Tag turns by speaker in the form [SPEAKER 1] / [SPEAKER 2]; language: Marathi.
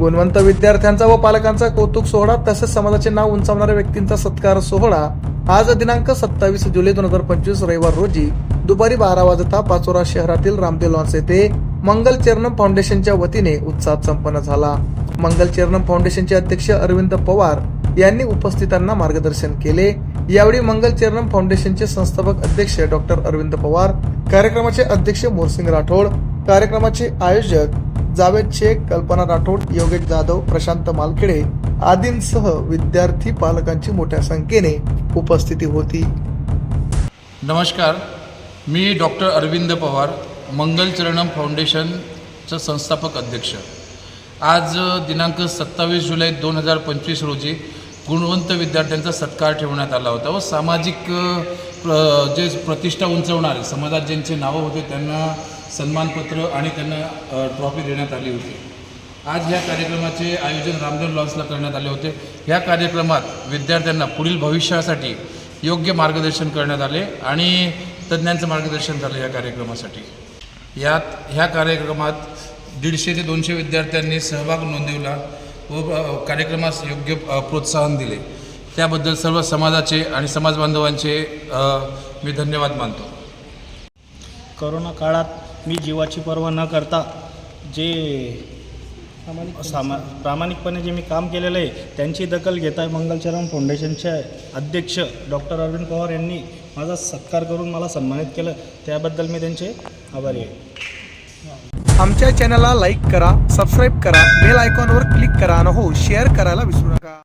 [SPEAKER 1] गुणवंत विद्यार्थ्यांचा व पालकांचा कौतुक सोहळा तसेच समाजाचे नाव उंचावणाऱ्या व्यक्तींचा सत्कार सोहळा आज दिनांक सत्तावीस जुलै दोन हजार पंचवीस रविवार रोजी दुपारी बारा वाजता पाचोरा शहरातील रामदेव लॉन्स येथे मंगल चेरनम फाउंडेशनच्या वतीने उत्साहात संपन्न झाला. मंगल चेरनम फाउंडेशनचे अध्यक्ष अरविंद पवार यांनी उपस्थितांना मार्गदर्शन केले. यावेळी मंगल चेरनम फाउंडेशनचे संस्थापक अध्यक्ष डॉक्टर अरविंद पवार कार्यक्रमाचे अध्यक्ष मोरसिंग राठोड कार्यक्रमाचे आयोजक जावेद शेख कल्पना राठोड योगेश जाधव प्रशांत मालखेडे आदींसह विद्यार्थी पालकांची मोठ्या संख्येने उपस्थिती होती.
[SPEAKER 2] नमस्कार. मी डॉक्टर अरविंद पवार मंगलचरणम फाउंडेशनचं संस्थापक अध्यक्ष. आज दिनांक सत्तावीस जुलै दोन हजार पंचवीस रोजी गुणवंत विद्यार्थ्यांचा सत्कार ठेवण्यात आला होता व सामाजिक प्र जे प्रतिष्ठा उंचवणारे समाजात ज्यांचे नावं होते त्यांना सन्मानपत्र आणि त्यांना ट्रॉफी देण्यात आली होती. आज ह्या कार्यक्रमाचे आयोजन रामदेव लॉन्सला करण्यात आले होते. ह्या कार्यक्रमात विद्यार्थ्यांना पुढील भविष्यासाठी योग्य मार्गदर्शन करण्यात आले आणि तज्ज्ञांचं मार्गदर्शन झालं या कार्यक्रमासाठी. यात ह्या कार्यक्रमात दीडशे ते दोनशे विद्यार्थ्यांनी सहभाग नोंदवला व कार्यक्रमास योग्य प्रोत्साहन दिले. त्याबद्दल सर्व समाजाचे आणि समाज बांधवांचे अ, मी धन्यवाद मानतो.
[SPEAKER 3] करोना काळात मी जीवाची पर्वा न करता जे सामा प्रामाणिकपणे जे मी काम केलेलं आहे त्यांची दखल घेत आहे मंगलचरण फाउंडेशनचे अध्यक्ष डॉक्टर अरविंद पवार यांनी माझा सत्कार करून मला सन्मानित केलं. त्याबद्दल मी त्यांचे आभारी आहे.
[SPEAKER 1] आमच्या चॅनलला लाईक करा सबस्क्राईब करा बेल आयकॉनवर क्लिक करा आणि हो शेअर करायला विसरू नका.